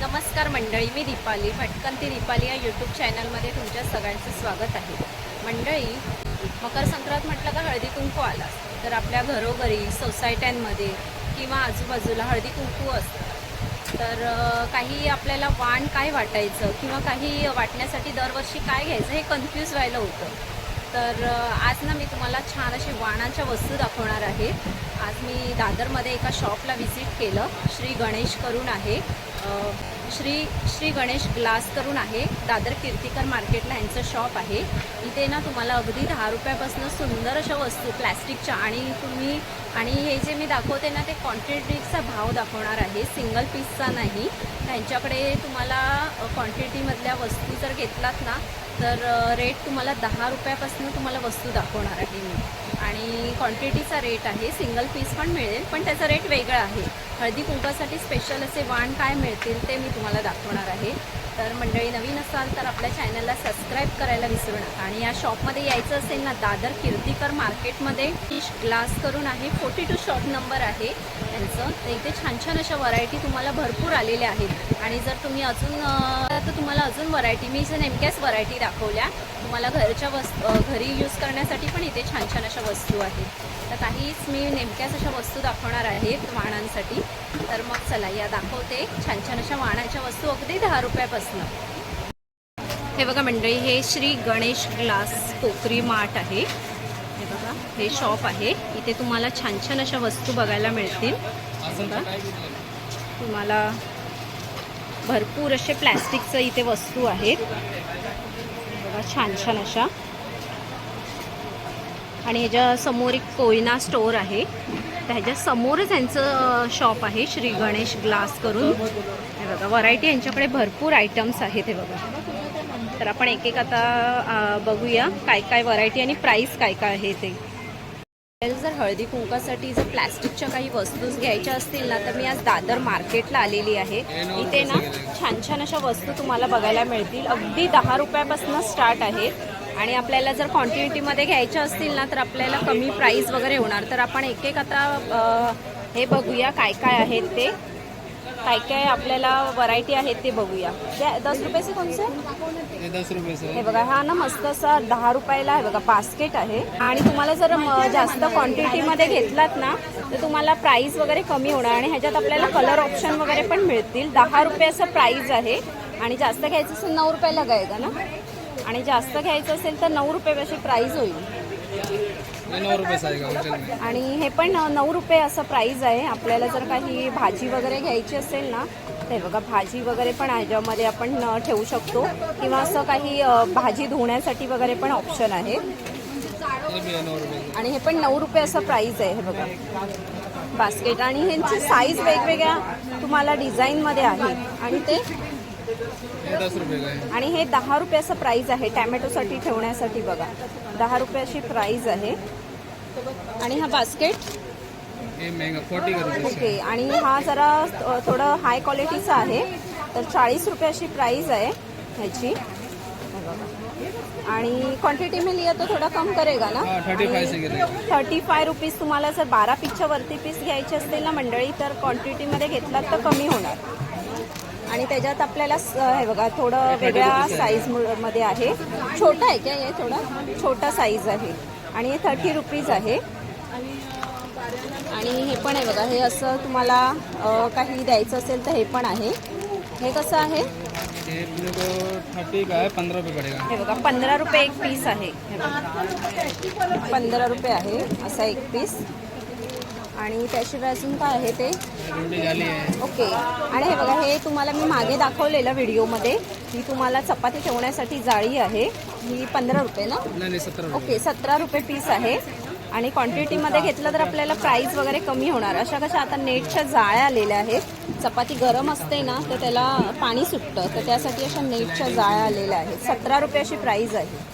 नमस्कार मंडळी मी दीपाली भटकंती दीपाली या यूट्यूब चॅनलमध्ये तुमच्या सगळ्यांचं स्वागत आहे. मंडळी मकर संक्रांत म्हटलं का हळदी कुंकू आला तर आपल्या घरोघरी सोसायट्यांमध्ये किंवा आजूबाजूला हळदी कुंकू असतं. तर काही आपल्याला वाण काय वाटायचं किंवा काही वाटण्यासाठी दरवर्षी काय घ्यायचं हे कन्फ्यूज व्हायला होतं. तर आज ना मी तुम्हाला छान अशी वाणाच्या वस्तू दाखवणार आहे. आज मी दादरमध्ये एका शॉपला व्हिजिट केलं. श्री गणेश करून आहे. श्री श्री गणेश ग्लास करून आहे. दादर कीर्तिकर मार्केटला यांचं शॉप आहे. इथे ना तुम्हाला अगदी दहा रुपयापासून सुंदर अशा वस्तू प्लॅस्टिकच्या आणि तुम्ही आणि हे जे मी दाखवते ना ते क्वांटिटीचा भाव दाखवणार आहे. सिंगल पीसचा नाही. त्यांच्याकडे तुम्हाला क्वांटिटीमधल्या वस्तू जर घेतलात ना तर रेट तुम्हाला दहा रुपयापासून तुम्हाला वस्तू दाखवणार आहे मी. आणि क्वांटिटीचा रेट आहे. सिंगल पीस पण मिळेल पण त्याचा रेट वेगळा आहे. हळदी कुंकासाठी स्पेशल असे वाण काय मिळतील ते मी तुम्हाला दाखवणार आहे. तर मंडळी नवीन असाल तर आपल्या चॅनलला सबस्क्राईब करायला विसरू नका. आणि या शॉपमध्ये यायचं असेल ना दादर कीर्तीकर मार्केटमध्ये फिश ग्लास करून आहे. फोर्टी टू शॉप नंबर आहे. त्यांचं. तर इथे छान छान अशा व्हरायटी तुम्हाला भरपूर आलेल्या आहेत. आणि जर तुम्ही अजून तर तुम्हाला अजून व्हरायटी मी इथे नेमक्याच व्हरायटी दाखवल्या. तुम्हाला घरच्या वस्तू घरी यूज करण्यासाठी पण इथे छान छान अशा वस्तू आहेत. तर काहीच मी नेमक्याच अशा वस्तू दाखवणार आहेत वाणांसाठी. तर मग चला या दाखवते. छान छान अशा वाणाच्या वस्तू अगदी दहा रुपयापासून. हे बघा मंडळी हे Shri Ganesh glass crockery mart आहे. हे बघा हे शॉप आहे. इथे तुम्हाला छान छान अशा वस्तू बघायला मिळतील. तुम्हाला भरपूर असे प्लॅस्टिकचं इथे वस्तू आहेत. बघा छान छान अशा. आणि ह्याच्या समोर एक कोयना स्टोअर आहे तर ह्याच्या समोरच यांचं शॉप आहे श्री गणेश ग्लास करून. हे बघा व्हरायटी यांच्याकडे भरपूर आयटम्स आहेत हे बघा. तर आपण एक एक आता बघूया काय काय व्हरायटी आणि प्राईस काय काय आहे ते. जर हळदी कुंकासाठी जर प्लॅस्टिकच्या काही वस्तूच घ्यायच्या असतील ना तर मी आज दादर मार्केटला आलेली आहे. इथे ना छान छान अशा वस्तू तुम्हाला बघायला मिळतील. अगदी दहा रुपयापासून स्टार्ट आहेत आणि आपल्याला जर क्वांटिटीमध्ये घ्यायच्या असतील ना तर आपल्याला कमी प्राईस वगैरे होणार. तर आपण एक एक आता हे बघूया काय काय आहेत ते. काय काय आपल्याला व्हरायटी आहेत ते बघूया. दस रुपयाचे कोणते हे दस रुपये हे बघा हा ना मस्त असा दहा रुपयाला आहे बघा बास्केट आहे. आणि तुम्हाला जर म- जास्त क्वांटिटीमध्ये घेतलात ना तर तुम्हाला प्राईस वगैरे कमी होणार आणि ह्याच्यात आपल्याला कलर ऑप्शन वगैरे पण मिळतील. दहा रुपये असं प्राईस आहे. आणि जास्त घ्यायचं असेल नऊ रुपयाला गायगा ना? आणि जास्त घ्यायचं असेल तर नऊ रुपयापाशी प्राईस होईल. आणि हे पण नऊ रुपये असं प्राईज आहे. आपल्याला जर काही भाजी वगैरे घ्यायची असेल ना ते बघा भाजी वगैरे पण ह्याच्यामध्ये आपण ठेवू शकतो. किंवा असं काही भाजी धुण्यासाठी वगैरे पण ऑप्शन आहे. आणि हे पण नऊ रुपये असं प्राईज आहे हे बघा. बास्केट आणि ह्यांची साईज वेगवेगळ्या तुम्हाला डिझाईनमध्ये आहे. आणि ते आणि हे दहा रुपये असं प्राईज आहे टॅमॅटोसाठी ठेवण्यासाठी बघा. दहा रुपयाची प्राईज आहे. आणि हा बास्केट ओके आणि हा जरा थोडं हाय क्वालिटीचा आहे. तर चाळीस रुपयाची प्राईस आहे ह्याची. आणि क्वांटिटी में लिया तो थोडा कम करेगा ना? थर्टी फाय रुपीज तुम्हाला जर बारा पीसच्या वरती पीस घ्यायचे असतील ना मंडळी तर क्वांटिटीमध्ये घेतलात तर कमी होणार. आणि त्याच्यात आपल्याला हे बघा थोडं वेगळ्या साईजमध्ये आहे. छोटा आहे क्या हे थोडा? छोटा साईज आहे. आणि हे थर्टी रुपीज आहे. आणि हे पण आहे बघा हे असं तुम्हाला काही द्यायचं असेल तर हे पण आहे. हे कसं आहे? को का है हे बघा पंधरा रुपये एक पीस आहे. हे पंधरा रुपये आहे असा एक पीस आणि त्याशिवाय अजून काय आहे ते? ओके. आणि हे बघा हे तुम्हाला मी मागे दाखवलेलं व्हिडिओमध्ये ही तुम्हाला चपाती ठेवण्यासाठी जाळी आहे. ही पंधरा रुपये ना? ओके सतरा रुपये पीस आहे. आणि क्वांटिटीमध्ये घेतलं तर आपल्याला प्राईस वगैरे कमी होणार. अशा कशा आता नेटच्या जाळ्या आलेल्या आहेत. चपाती गरम असते ना तर त्याला पाणी सुटतं. तर त्यासाठी अशा नेटच्या जाळ्या आलेल्या आहेत. सतरा रुपये अशी प्राईस आहे.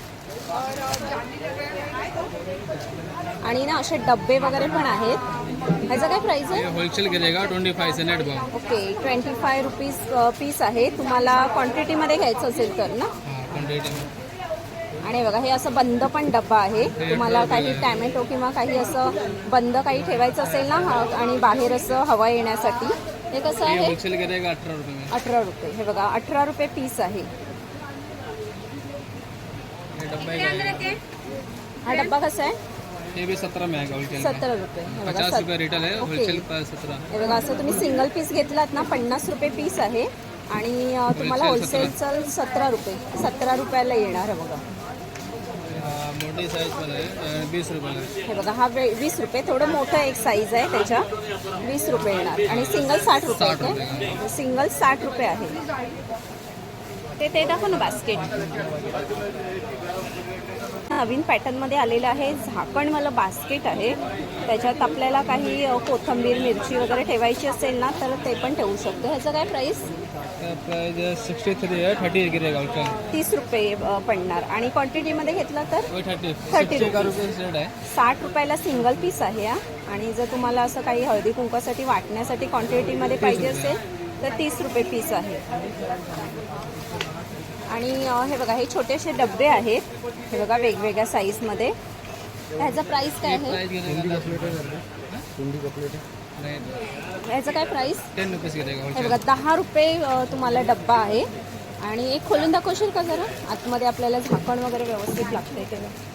आणि ना असे डब्बे वगैरे पण आहेत. ह्याचं काय प्राईस आहे? ये होलसेल गिरेगा ट्वेंटी फाइव से नेट भाव okay twenty five rupees piece आहे. तुम्हाला क्वांटिटीमध्ये घ्यायचं असेल तर ना? हाँ आणि बघा हे असं बंद पण डब्बा आहे. तुम्हाला काही टॅमॅटो किंवा काही असं बंद काही ठेवायचं असेल ना आणि बाहेर असं हवा येण्यासाठी. हे कसं आहे? अठरा रुपये हे बघा अठरा रुपये पीस आहे. हा डब्बा कसा आहे? ये भी सत्रह में आएगा होलसेल सत्तर रुपये. हे बघा पचास सत- रुपये रिटेल है ओके. होलसेल हे बघा असं तुम्ही सिंगल पीस घेतलात ना पन्नास रुपये पीस आहे. आणि अं, तुम्हाला होलसेल होलसेलचं सतरा रुपये सतरा रुपयाला येणार आहे बघा. हाँ, मोटी साइज वाला है बीस रुपये में हे बघा हा वे- वीस रुपये थोडं मोठं एक साईज आहे त्याच्या. वीस रुपये येणार. आणि सिंगल साठ रुपये साठ आहे सिंगल साठ रुपये आहे. ते ते दाखव ना बास्केट नवीन पॅटर्नमध्ये आलेलं आहे. झाकणवालं बास्केट आहे. त्याच्यात आपल्याला काही कोथिंबीर मिरची वगैरे ठेवायची असेल ना तर ते पण ठेवू शकतो. ह्याचं काय price price sixty three thirty तीस रुपये पडणार. आणि क्वांटिटीमध्ये घेतला तर? थर्टी 30 सिक्सटी का रुपीज. रुपये साठ रुपयाला सिंगल पीस आहे हा. आणि जर तुम्हाला असं काही हळदी कुंकासाठी वाटण्यासाठी क्वांटिटीमध्ये पाहिजे असेल तर तीस रुपये पीस आहे. आणि हे बघा हे छोटेसे डबे आहेत. हे बघा वेगवेगळ्या साईजमध्ये ह्याचा प्राईस काय आहे? ह्याचं काय प्राईस हे बघा दहा रुपये तुम्हाला डब्बा आहे. आणि एक खोलून दाखवशील का जरा? आतमध्ये आपल्याला झाकण वगैरे व्यवस्थित लागतंय तेव्हा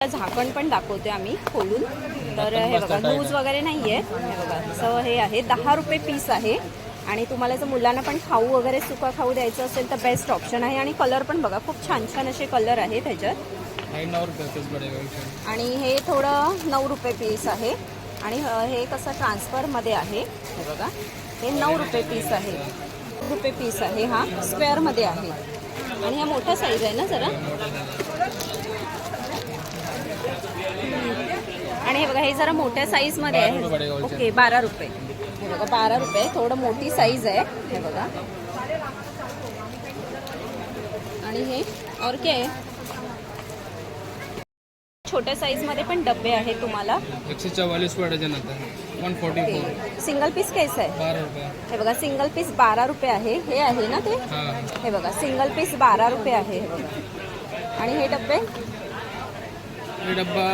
झाकण पण दाखवते आम्ही खोलून. तर हे बघा लूज वगैरे नाही आहे हे बघा असं हे आहे. दहा रुपये पीस आहे. आणि तुम्हाला जर मुलांना पण खाऊ वगैरे सुका खाऊ द्यायचं असेल तर बेस्ट ऑप्शन आहे. आणि कलर पण बघा खूप छान छान असे कलर आहे त्याच्यात आणि हे थोडं नऊ रुपये पीस आहे. आणि हे कसं ट्रान्सफरमध्ये आहे हे बघा. हे नऊ रुपये पीस आहे. रुपये पीस आहे हा स्क्वेअरमध्ये आहे. आणि हा मोठा साईज आहे ना जरा. आणि हे बघा हे जरा मोठ्या साईजमध्ये आहे. ओके बारा रुपये. हे बघा बारा रुपये थोडं मोठी साईज आहे हे बघा। आणि हे और आहे छोट्या साईजमध्ये पण डबे आहेत तुम्हाला. एक सौ चवालीस का डजन आता है one forty four single piece कैसा आहे हे बघा सिंगल पीस बारा रुपये आहे. हे आहे ना ते? हाँ. हे बघा सिंगल पीस बारा रुपये आहे हे बघा. आणि हे डबे ये डब्बा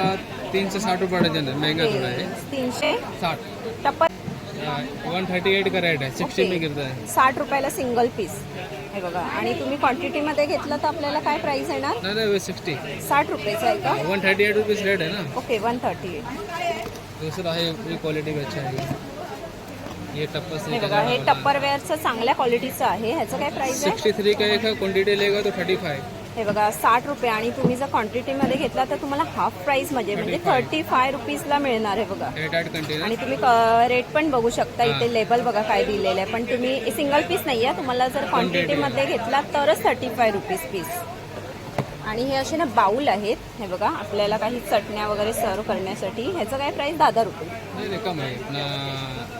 तीन से साठ रुपये है है तीनशे? साठ. टप्पा वन थर्टी एट का रेट है सिक्सटी. में गिरता साठ रुपयाला सिंगल पीस हे बघा आणि तुम्ही क्वांटिटीमध्ये घेतलं तर आपल्याला काय प्राइस येणार? नहीं सिक्सटी साठ रुपयेचं आहे का? One thirty eight rupees rate है ना. ओके वन थर्टी एट दूसरा है ये क्वालिटी भी अच्छा है ये टप्पा हे बघा हे टप्परवेअरचं चांगल्या क्वालिटीचं आहे. ह्याचं काय प्राइस आहे? सिक्सटी थ्री का एक क्वांटिटी लेगा तो थर्टी फाइव हे बघा साठ रुपये आणि तुम्ही जर क्वांटिटीमध्ये घेतला तर तुम्हाला हाफ प्राइसमध्ये म्हणजे थर्टी फाय रुपीजला मिळणार आहे बघा. आणि तुम्ही रेट पण बघू शकता इथे लेबल बघा काय दिलेलं आहे. पण तुम्ही सिंगल पीस नाही आहे तुम्हाला जर क्वांटिटीमध्ये घेतला तरच थर्टी फाय रुपीज पीस आणि हे असे ना बाऊल आहेत हे बघा आपल्याला काही चटण्या वगैरे सर्व करण्यासाठी. ह्याचं काय प्राइस दहा दहा रुपये.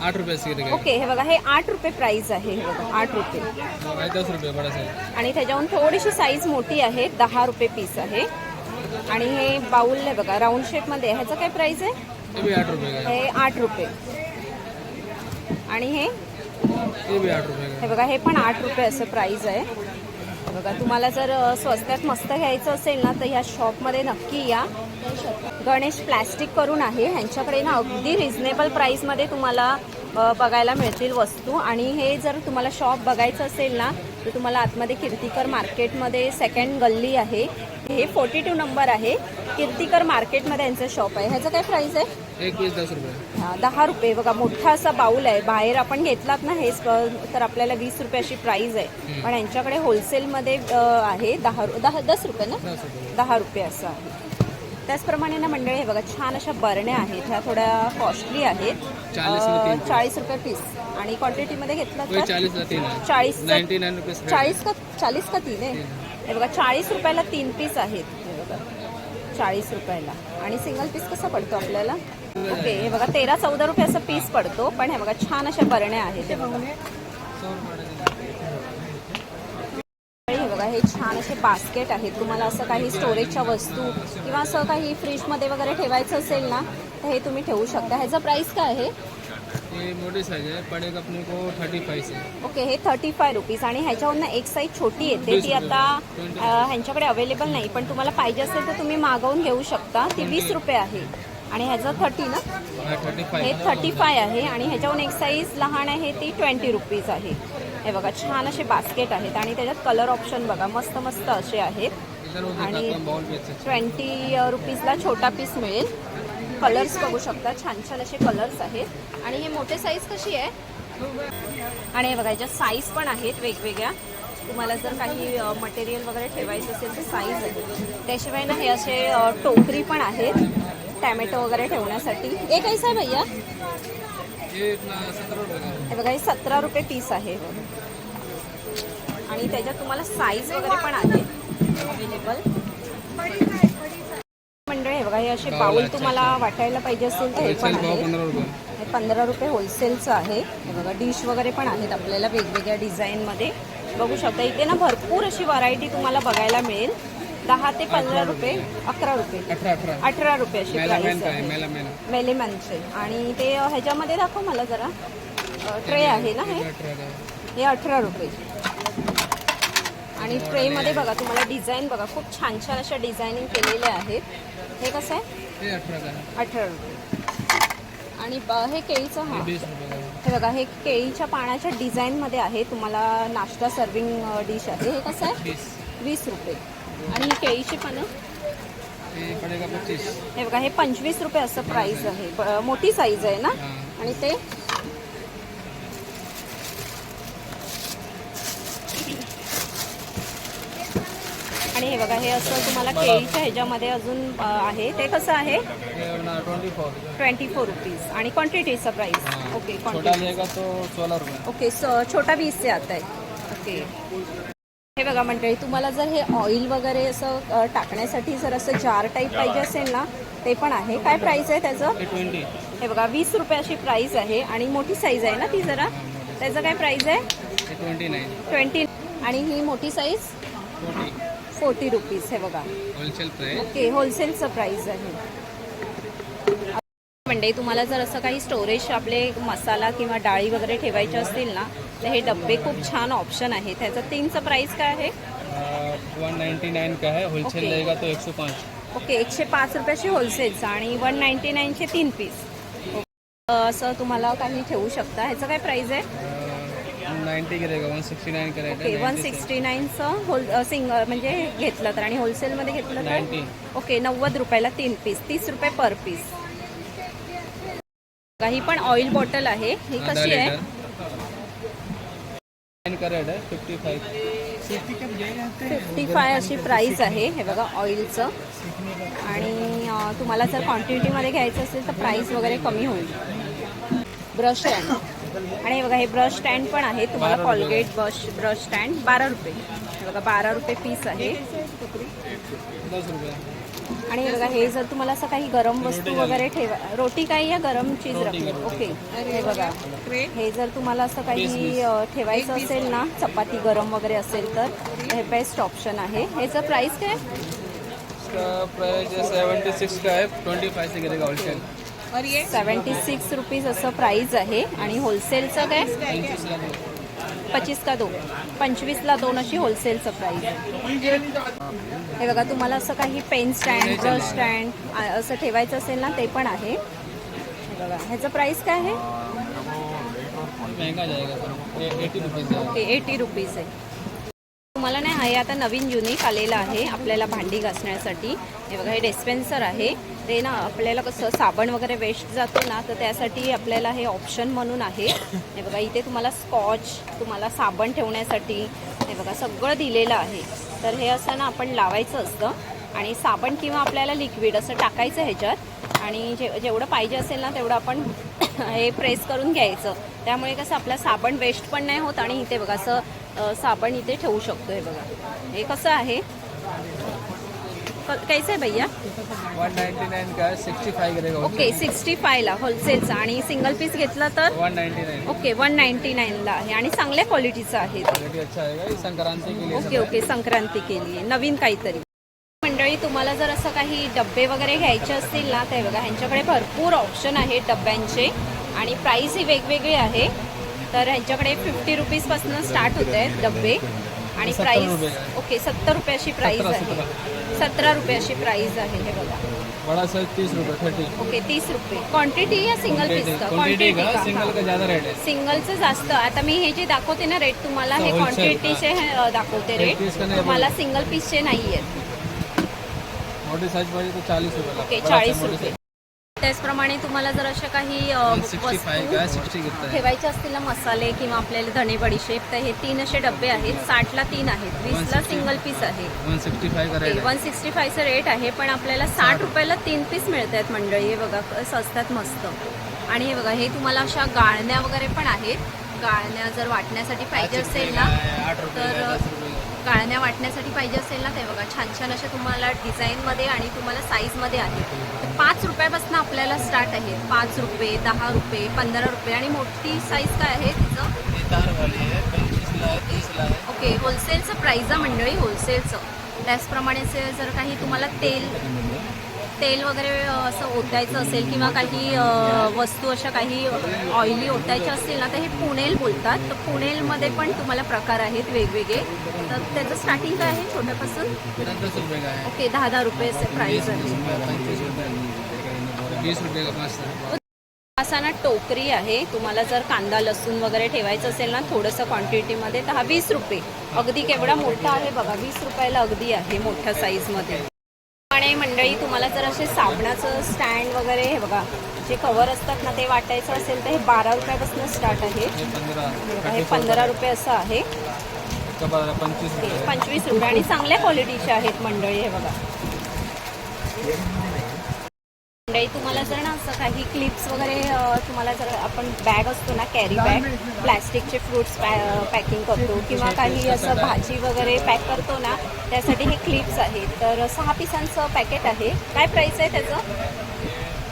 आठ रुपये ओके हे बघा हे आठ रुपये प्राइस आहे हे बघा आठ रुपये. दस रुपये आणि त्याच्याहून थोडीशी साईज मोठी आहे दहा रुपये पीस आहे. आणि हे बाऊल आहे बघा राऊंड शेपमध्ये. ह्याचं काय प्राइस आहे? हे आठ रुपये आणि हे? है बघा हे पण आठ रुपये असं प्राइस आहे. हे बघा तुम्हाला जर स्वस्तात मस्त घ्यायचं असेल ना तर ह्या शॉपमध्ये नक्की या. गणेश प्लॅस्टिक करून आहे. ह्यांच्याकडे ना अगदी रिझनेबल प्राईसमध्ये तुम्हाला बघायला मिळतील वस्तू. आणि हे जर तुम्हाला शॉप बघायचं असेल ना तर तुम्हाला आतमध्ये कीर्तिकर मार्केटमध्ये सेकंड गल्ली आहे. हे फोर्टी टू नंबर आहे कीर्तिकर मार्केटमध्ये यांचं शॉप आहे. ह्याचं काय प्राईस आहे? एक दस रुपये. हा, दहा रुपये. बघा मोठा असा बाऊल आहे. बाहेर आपण घेतलात ना हे तर आपल्याला वीस रुपये अशी प्राइस आहे. पण यांच्याकडे होलसेलमध्ये आहे दहा दहा दस रुपये ना? दहा रुपये असं आहे. त्याचप्रमाणे ना मंडळी हे बघा छान अशा बरण्या आहेत. ह्या थोड्या कॉस्टली आहेत. चाळीस रुपये पीस आणि क्वांटिटीमध्ये घेतलं तर चाळीस। चाळीस का चाळीस का तीन आहे? हे बघा चाळीस रुपयाला तीन पीस आहेत. हे बघा चाळीस रुपयाला. आणि सिंगल पीस कसा पडतो आपल्याला? ओके हे बघा तेरा चौदा रुपये असं पीस पडतो. पण हे बघा छान अशा बरण्या आहेत. हे बघा सौ रुपये डजन हे बघा हे छान असे बास्केट आहेत. तुम्हाला असं काही स्टोरेजच्या वस्तू किंवा असं काही फ्रीजमध्ये वगैरे ठेवायचं असेल ना तर हे तुम्ही ठेवू शकता. ह्याचा प्राइस काय आहे? ये मोटी साइज है पड़ेगा अपने को थर्टी फाइव से ओके हे थर्टी फाय रुपीज आणि ह्याच्यावरनं एक साईज छोटी येते. ती आता अ, ह्यांच्याकडे अवेलेबल नाही पण तुम्हाला पाहिजे असेल तर तुम्ही मागवून घेऊ शकता. ती वीस रुपये आहे. आणि ह्याचं थर्टी ना? थर्टी हे थर्टी फाय आहे आणि ह्याच्याहून एक साईज लहान आहे ती ट्वेंटी रुपीज आहे. हे बघा छान असे बास्केट आहेत आणि त्याच्यात कलर ऑप्शन बघा मस्त मस्त असे आहेत. आणि- ट्वेंटी रुपीजला छोटा पीस मिळेल. कलर्स बघू शकता छान छान असे कलर्स आहेत. आणि हे मोठे साईज कशी आहे? आणि हे बघा याच्यात साईज पण आहेत वेगवेगळ्या. तुम्हाला जर काही मटेरियल वगैरे ठेवायचं असेल तर साईज आहे. त्याशिवाय ना हे असे टोकरी पण आहेत. टॅमॅटो वगैरे ठेवण्यासाठी. हे कैसा आहे भैया? है। बघा हे सतरा रुपये पीस आहे. आणि त्याच्यात तुम्हाला साईज वगैरे पण आहे. अवेलेबल मंडळ हे बघा हे असे बाउल तुम्हाला वाटायला पाहिजे असेल तर हे पण आहे पंधरा रुपये. हे पंधरा रुपये होलसेलचं आहे. हे बघा डिश वगैरे पण आहेत आपल्याला वेगवेगळ्या डिझाईनमध्ये बघू शकता इथे ना भरपूर अशी व्हरायटी तुम्हाला बघायला मिळेल. दहा ते पंधरा रुपये. अकरा रुपये. अठरा रुपये अशी प्राईस आहे. मेलेमॅनचे. आणि ते ह्याच्यामध्ये दाखव मला जरा. ट्रे आहे ना हे है। अठरा रुपये. आणि ट्रेमध्ये बघा तुम्हाला डिझाईन बघा खूप छान छान अशा डिझायनिंग केलेल्या आहेत. हे कसं आहे? अठरा रुपये. आणि हे केळीचं हा है। बघा हे केळीच्या पाण्याच्या डिझाईनमध्ये आहे. तुम्हाला नाश्ता सर्विंग डिश आहे. हे कसं आहे? वीस रुपये. आणि केळीची पानं? हे बघा हे पंचवीस रुपये असं प्राईस आहे. मोठी साईज आहे ना? आणि ते? आणि हे बघा हे असं तुम्हाला केळीच्या ह्याच्यामध्ये अजून आहे. ते कसं आहे? ट्वेंटी फोर रुपीज आणि क्वांटिटीचा प्राईस हाँ. ओके छोटा क्वांटिटी तो ओके स छोटा वीसचे आता. आहे ओके हे बघा मंडळी तुम्हाला जर हे ऑइल वगैरे असं टाकण्यासाठी जर असं जार टाईप पाहिजे असेल ना ते पण आहे. काय प्राईस आहे त्याचं? हे बघा वीस रुपये अशी प्राईस आहे आणि मोठी साईज आहे ना ती जरा? त्याचं काय प्राईस आहे? ट्वेंटी आणि ही मोठी साईज फोर्टी रुपीज हे बघा. होलसेल प्राइस ओके होलसेलचं प्राईस आहे. म्हणजे तुम्हाला जर असं काही स्टोरेज आपले मसाला किंवा डाळी वगैरे ठेवायचे असतील ना तर हे डब्बे खूप छान ऑप्शन आहे. त्याचं तीनचं प्राईस काय आहे? वन नाइन्टी नाइन का है होलसेल. रहेगा तो एक सौ पाँच. ओके एकशे पाच रुपयाची होलसेलचं आणि वन नाईन्टी नाईनचे तीन पीस असं तुम्हाला काही ठेवू शकता? ह्याचं काय प्राईस आहे? वन सिक्सटी ओके वन नाईनचं होल सिंगल म्हणजे घेतलं तर. आणि होलसेलमध्ये घेतलं तर? ओके नव्वद रुपयाला तीन पीस तीस रुपये पर पीस ही पण ऑइल बॉटल आहे. ही कशी आहे? फिफ्टी फाय अशी प्राईस आहे. हे बघा ऑइलचं आणि तुम्हाला जर क्वांटिटीमध्ये घ्यायचं असेल तर प्राईस वगैरे कमी होईल. ब्रश स्टँड आणि बघा हे ब्रश स्टँड पण आहे. तुम्हाला. कॉलगेट ब्रश ब्रश स्टँड बारा रुपये. बघा बारा रुपये पीस आहे. आणि हे बघा हे जर तुम्हाला असं काही गरम वस्तू वगैरे ठेवा रोटी काही या गरम चीज रखली. ओके हे बघा. हे जर तुम्हाला असं काही ठेवायचं असेल ना चपाती गरम वगैरे असेल तर हे बेस्ट ऑप्शन आहे. ह्याचं प्राईस काय? इसका प्राइस सेवेंटी सिक्स का है ट्वेंटी फाइव से गिरेगा होलसेल सेवन्टी सिक्स रुपीज असं प्राईस आहे. आणि होलसेलचं काय? पंचवीस का दो पच्चीस का दोन? पंचवीसला दोन अशी होलसेलचं प्राईस आहे हे बघा तुम्हाला असं काही पेन स्टँड ब्रश स्टँड असं ठेवायचं असेल ना ते पण आहे. हे बघा ह्याचं प्राईस काय आहे? एटी रुपीज आहे. तुम्हाला नाही हे आता नवीन युनिक आलेलं आहे आपल्याला भांडी घासण्यासाठी. हे बघा हे डिस्पेन्सर आहे. ते ना आपल्याला कसं साबण वगैरे वेस्ट जातो ना तर त्यासाठी आपल्याला हे ऑप्शन म्हणून आहे. हे बघा इथे तुम्हाला स्कॉच तुम्हाला साबण ठेवण्यासाठी हे बघा सगळं दिलेलं आहे. तर हे असं ना आपण लावायचं असतं. आणि साबण किंवा आपल्याला लिक्विड असं टाकायचं ह्याच्यात. आणि जे जेवढं पाहिजे असेल ना तेवढं आपण हे प्रेस करून घ्यायचं. त्यामुळे कसं आपला साबण वेस्ट पण नाही होत. आणि इथे बघा असं साबण इथे ठेवू शकतो हे बघा. हे कसं आहे? कैसे आहे भैया? वन नाइन्टी नाइन का सिक्सटी गिरेगा ओके सिक्स्टी फायला होलसेलचा आणि सिंगल पीस घेतला तर? One ninety nine okay one ninety नाईनला आहे. आणि चांगल्या क्वालिटीचं आहे संक्रांति के लिए ओके ओके संक्रांती केली आहे. नवीन काहीतरी. मंडळी तुम्हाला जर असं काही डब्बे वगैरे घ्यायचे असतील ना ते बघा ह्यांच्याकडे भरपूर ऑप्शन आहेत डब्यांचे आणि प्राईस ही वेगवेगळी आहे. तर ह्यांच्याकडे फिफ्टी रुपीजपासून स्टार्ट होत आहेत डब्बे. आणि 70 प्राईस. ओके सत्तर रुपये अशी प्राईस 17, आहे. सतरा. रुपये अशी प्राईस आहे हे बघा. तीस रुपये थर्टी ओके तीस रुपये. क्वांटिटी या सिंगल पीस का क्वान्टिटी का? का? सिंगल का ज़्यादा रेट है सिंगलचं जास्त. आता मी हे जे दाखवते ना रेट तुम्हाला हे क्वांटिटीचे दाखवते रेट तुम्हाला सिंगल पीसचे नाही आहेत मोटी साइज पाहिजे तो चालीस रुपये ओके चाळीस रुपये. त्याचप्रमाणे तुम्हाला जर अशा काही वस्तू ठेवायचे असतील ना मसाले किंवा आपल्याला धणे बडीशेप तर हे तीन असे डबे आहेत. साठला तीन आहेत. वीसला 160. सिंगल पीस आहे. वन सिक्स्टी फायचं रेट आहे. पण आपल्याला साठ रुपयाला तीन पीस मिळत आहेत मंडळी. हे बघा कसं असतात मस्त. आणि हे बघा हे तुम्हाला अशा गाळण्या वगैरे पण आहेत. गाळण्या जर वाटण्यासाठी पाहिजे असेल ना तर. गाळण्या वाटण्यासाठी पाहिजे असेल ना ते बघा. छान छान अशा तुम्हाला डिझाईनमध्ये आणि तुम्हाला साईजमध्ये आहे तर पाच रुपयापासून आपल्याला स्टार्ट आहे पाच रुपये दहा रुपये पंधरा रुपये आणि मोठी साईज काय आहे तिचं? ओके होलसेलचं प्राईज आहे मंडळी होलसेलचं. त्याचप्रमाणे जर काही तुम्हाला तेल तेल वगैरे असं ओतायचं असेल किंवा काही वस्तू अशा काही ऑइली ओतायच्या असतील ना तर हे पुणेल बोलतात. तर पुणेलमध्ये पण तुम्हाला प्रकार आहेत वेगवेगळे. तर त्याचं स्टार्टिंग काय आहे छोट्यापासून? ओके दहा दहा रुपये प्राईस आहे. रुपये पैंतीस रुपये बीस रुपये का पाच है असा ना टोकरी आहे. तुम्हाला जर कांदा लसूण वगैरे ठेवायचं असेल ना थोडंसं क्वांटिटीमध्ये तर हा वीस रुपये. अगदी केवढा मोठा आहे बघा वीस रुपयाला अगदी आहे मोठ्या साईजमध्ये आणि मंडळी तुम्हाला जर असे साबणाचं स्टँड वगैरे हे बघा जे कवर असतात ना ते वाटायचं असेल तर हे बारा रुपयापासून स्टार्ट आहे. हे पंधरा रुपये असं आहे. पंचवीस रुपये. आणि चांगल्या क्वालिटीचे आहेत मंडळी हे बघा. मंडळी तुम्हाला जर ना असं काही क्लिप्स वगैरे तुम्हाला जर आपण बॅग असतो ना कॅरी बॅग प्लॅस्टिकचे फ्रुट्स पॅकिंग करतो किंवा काही असं भाजी वगैरे पॅक करतो ना त्यासाठी हे क्लिप्स आहेत. तर सहा पिसांचं पॅकेट आहे. काय प्राईस आहे त्याचं?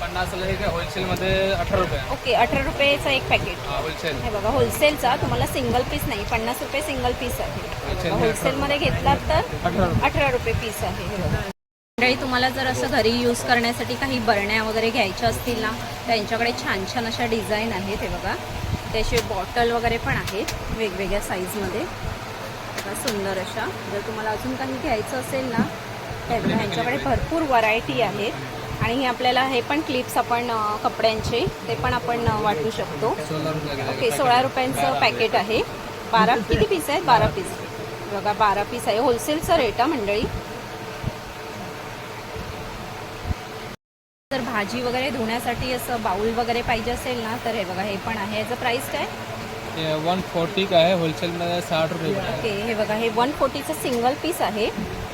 पन्नासला एक होलसेलमध्ये अठरा रुपये ओके अठरा रुपयेचं एक पॅकेट हा होलसेल हे बघा होलसेलचा तुम्हाला सिंगल पीस नाही पन्नास रुपये सिंगल पीस आहे. होलसेलमध्ये घेतलात तर अठरा रुपये. अठरा रुपये पीस आहे. हे बघा. मंडळी तुम्हाला जर असं घरी यूज करण्यासाठी काही बरण्या वगैरे घ्यायच्या असतील ना त्यांच्याकडे छान छान अशा डिझाईन आहेत हे बघा. त्याचे बॉटल वगैरे पण आहेत वेगवेगळ्या साईजमध्ये सुंदर अशा. जर तुम्हाला अजून काही घ्यायचं असेल ना बघा ह्यांच्याकडे भरपूर व्हरायटी आहेत. आणि हे आपल्याला हे पण क्लिप्स आपण कपड्यांचे ते पण आपण वाटू शकतो. ओके सोळा रुपयांचं पॅकेट आहे. बारा किती पीस आहेत? बारा पीस बघा बारा पीस आहे. होलसेलचा रेट आहे मंडळी. जर भाजी वगैरे धुण्यासाठी असं बाउल वगैरे पाहिजे असेल ना तर हे बघा हे पण आहे. याचं प्राईस काय? वन फोर्टी का है होलसेलमध्ये साठ रुपये का है ओके हे बघा हे वन फोर्टीचं सिंगल पीस आहे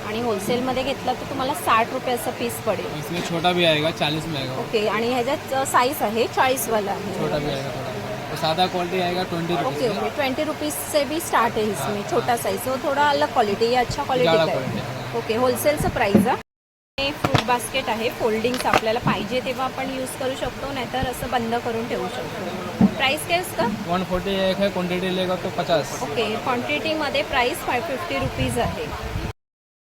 आणि होलसेलमध्ये घेतलं तर तुम्हाला साठ रुपयाचं पीस पडेल. इसमें छोटा भी आएगा चालीस में आएगा. ओके आणि ह्याच्यात साईज आहे चाळीसवाला आहे. छोटा थोड़ा. तो सादा क्वालिटी आएगा twenty okay okay twenty rupees से भी स्टार्ट है इसमें छोटा साइज वो थोड़ा अलग क्वालिटी ये अच्छा क्वालिटी का है ओके होलसेलचं प्राईस आहे हे. बास्केट आहे. फोल्डिंग्स आपल्याला पाहिजे तेव्हा आपण यूज करू शकतो नाहीतर असं बंद करून ठेवू शकतो. प्राईस काय असतं? वन फोर्टी एक है क्वांटिटी लेगा तो पचास. ओके क्वांटिटीमध्ये प्राईस फाय फिफ्टी रुपीज आहे.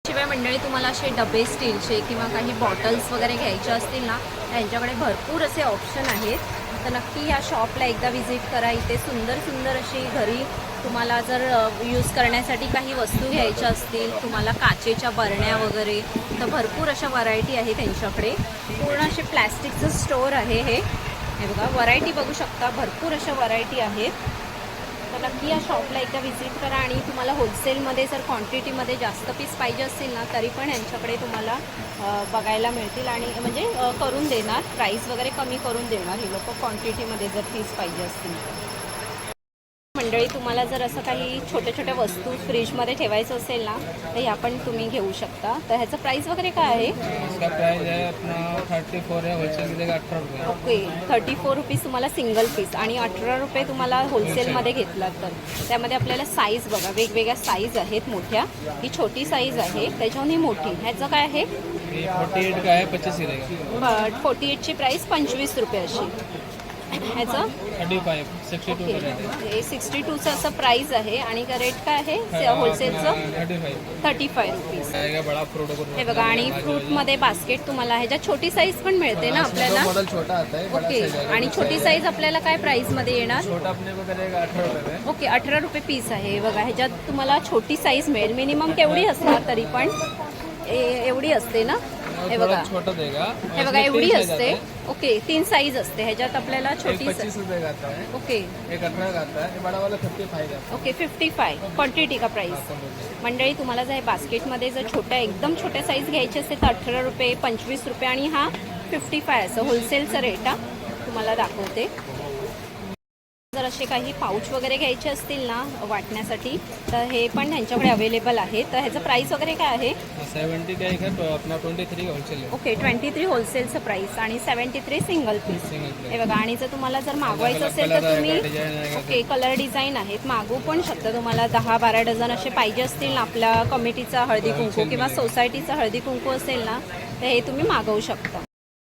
शिवाय मंडळी तुम्हाला असे डबे स्टीलचे किंवा काही बॉटल्स वगैरे घ्यायचे असतील ना त्यांच्याकडे भरपूर असे ऑप्शन आहेत. तर नक्की ह्या शॉपला एकदा व्हिजिट करा. इथे सुंदर सुंदर अशी घरी तुम्हाला जर यूज करण्यासाठी काही वस्तू घ्यायच्या असतील तुम्हाला काचेच्या बरण्या वगैरे तर भरपूर अशा व्हरायटी आहे त्यांच्याकडे. पूर्ण असे प्लॅस्टिकचं स्टोअर आहे हे. हे बघा व्हरायटी बघू शकता भरपूर अशा व्हरायटी आहेत. नक्की या शॉपला एकदा व्हिजिट करा आणि तुम्हाला होलसेलमध्ये जर क्वांटिटीमध्ये जास्त पीस पाहिजे असतील ना तरी पण यांच्याकडे तुम्हाला बघायला मिळतील आणि म्हणजे करून देणार प्राईस वगैरे कमी करून देणार ही लोक क्वांटिटीमध्ये जर पीस पाहिजे असतील तर. मंडळी तुम्हाला जर असं काही छोट्या छोट्या वस्तू फ्रीजमध्ये ठेवायचं असेल ना तर ह्या पण तुम्ही घेऊ शकता. तर ह्याचं प्राईस वगैरे काय आहे? ओके. थर्टी फोर रुपीज तुम्हाला सिंगल पीस आणि अठरा रुपये तुम्हाला होलसेलमध्ये घेतलात तर. त्यामध्ये आपल्याला साईज बघा वेगवेगळ्या साईज आहेत मोठ्या. ही छोटी साईज आहे त्याच्याहून ही मोठी. ह्याचं काय आहे? फोर्टी एट का है पच्चीस रहेगा फोर्टी एटची प्राईस पंचवीस रुपये अशी. ह्याचं? थर्टी सिक्सटी टू का है सिक्स्टी टूचं असं प्राईस आहे. आणि रेट काय आहे? होलसेलचं thirty five thirty five rupees आएगा बड़ा फ्रूट को हे बघा आणि फ्रूटमध्ये बास्केट तुम्हाला ह्याच्यात छोटी साईज पण मिळते ना आपल्याला? मॉडल छोटा आता है बड़ा ओके आएगा आणि छोटी साईज आपल्याला काय प्राईसमध्ये येणार? छोटा अपने को करेगा अठारह रुपये में ओके अठरा रुपये पीस आहे. बघा ह्याच्यात तुम्हाला छोटी साईज मिळेल. मिनिमम केवढी असणार तरी पण. ए- एवढी असते ना? हे बघा. छोटा देगा. हे बघा एवढी असते। ओके तीन साईज असते. ह्याच्यात आपल्याला छोटी ओके. एक ओके फिफ्टी फाय क्वांटिटी का प्राइस मंडळी तुम्हाला जर बास्केटमध्ये जर छोट्या एकदम छोट्या साईज घ्यायचे असेल तर अठरा रुपये पंचवीस रुपये आणि हा फिफ्टी फाय असं होलसेलचा रेट हा. तुम्हाला दाखवते. जर असे काही पाऊच वगैरे घ्यायचे असतील ना वाटण्यासाठी तर हे पण त्यांच्याकडे अवेलेबल आहे तर ह्याचं प्राईस वगैरे काय आहे? सेवेंटी का एक तो अपना twenty three wholesale okay twenty three होलसेलचं price आणि सेवन्टी थ्री सिंगल पीस हे बघा आणि जर तुम्हाला जर मागवायचं असेल तर तुम्ही ओके कलर डिझाईन आहेत. मागवू पण शकता तुम्हाला. दहा बारा डझन असे पाहिजे असतील ना आपल्या कमिटीचा हळदी कुंकू किंवा सोसायटीचा हळदी कुंकू असेल ना तर हे तुम्ही मागवू शकता.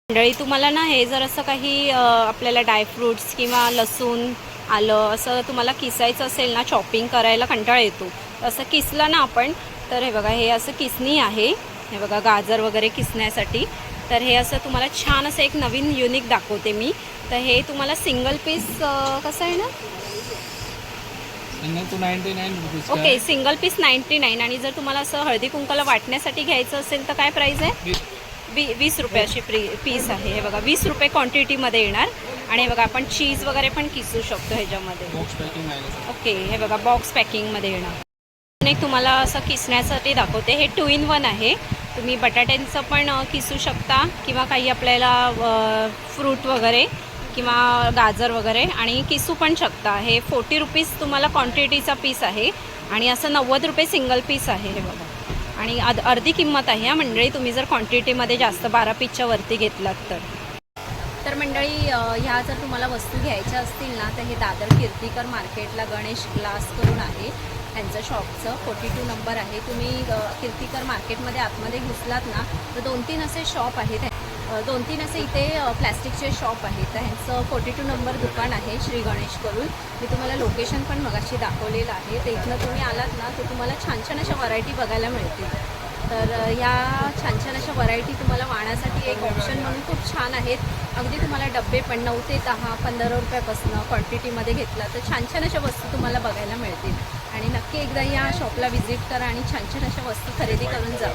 मंडळी तुम्हाला ना हे जर असं काही आपल्याला ड्रायफ्रुट्स किंवा लसूण आलं असं तुम्हाला किसायचं असेल ना चॉपिंग करायला कंटाळा येतो. असं किसलं ना आपण तर हे बघा हे असं किसणी आहे. हे बघा गाजर वगैरे किसण्यासाठी. तर हे असं तुम्हाला छान असं एक नवीन युनिक दाखवते मी. तर हे तुम्हाला सिंगल पीस कसं आहे ना? Okay single piece ninety nine आणि जर तुम्हाला असं हळदी कुंकाला वाटण्यासाठी घ्यायचं असेल तर काय प्राईस आहे? वी वीस रुपयाची प्री पीस आहे. हे बघा वीस रुपये क्वांटिटीमध्ये येणार. आणि हे बघा आपण चीज वगैरे पण किसू शकतो ह्याच्यामध्ये. ओके हे बघा बॉक्स पॅकिंगमध्ये येणार. आणि एक तुम्हाला असं किसण्यासाठी दाखवते. हे टू इन वन आहे. तुम्ही बटाट्यांचं पण किसू शकता किंवा काही आपल्याला फ्रूट वगैरे किंवा गाजर वगैरे आणि किसू पण शकता. हे फोर्टी रुपीज तुम्हाला क्वांटिटीचा पीस आहे. आणि असं नव्वद रुपये सिंगल पीस आहे हे बघा. आणि आद अर्धी किंमत आहे. हा मंडळी तुम्ही जर क्वांटिटीमध्ये जास्त बारा पीसच्या वरती घेतलात तर. तर मंडळी ह्या जर तुम्हाला वस्तू घ्यायच्या असतील ना तर हे दादर कीर्तिकर मार्केटला गणेश ग्लास करून आहे. त्यांचं शॉपचं फोर्टी टू नंबर आहे. तुम्ही कीर्तीकर कीर्तिकर मार्केटमध्ये आतमध्ये घुसलात ना तर दोन तीन असे शॉप आहेत. दोन तीन असे इथे प्लॅस्टिकचे शॉप आहेत. तर ह्यांचं फोर्टी टू नंबर दुकान आहे श्री गणेश करून मी तुम्हाला लोकेशन पण मगाशी दाखवलेलं आहे. तर इथनं तुम्ही आलात ना तर तुम्हाला छान छान अशा व्हरायटी बघायला मिळतील. तर या ह्या छान छान अशा व्हरायटी तुम्हाला वाहण्यासाठी एक ऑप्शन म्हणून खूप छान आहेत. अगदी तुम्हाला डब्बे पण नऊ ते दहा पंधरा रुपयापासून क्वांटिटीमध्ये घेतला तर छान छान अशा वस्तू तुम्हाला बघायला मिळतील. आणि नक्की एकदा या शॉपला व्हिजिट करा आणि छान छान अशा वस्तू खरेदी करून जा.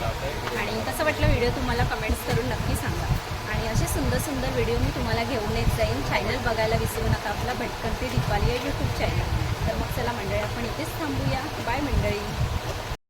आणि कसं वाटलं व्हिडिओ तुम्हाला कमेंट्स करून नक्की सांगा. असे सुंदर सुंदर व्हिडिओ मी तुम्हाला घेऊन येत जाईन. चॅनल बघायला विसरू नका. आपला भटकंती दिपाली आहे यूट्यूब चॅनल तर मग चला मंडळी आपण इथेच थांबूया. बाय मंडळी.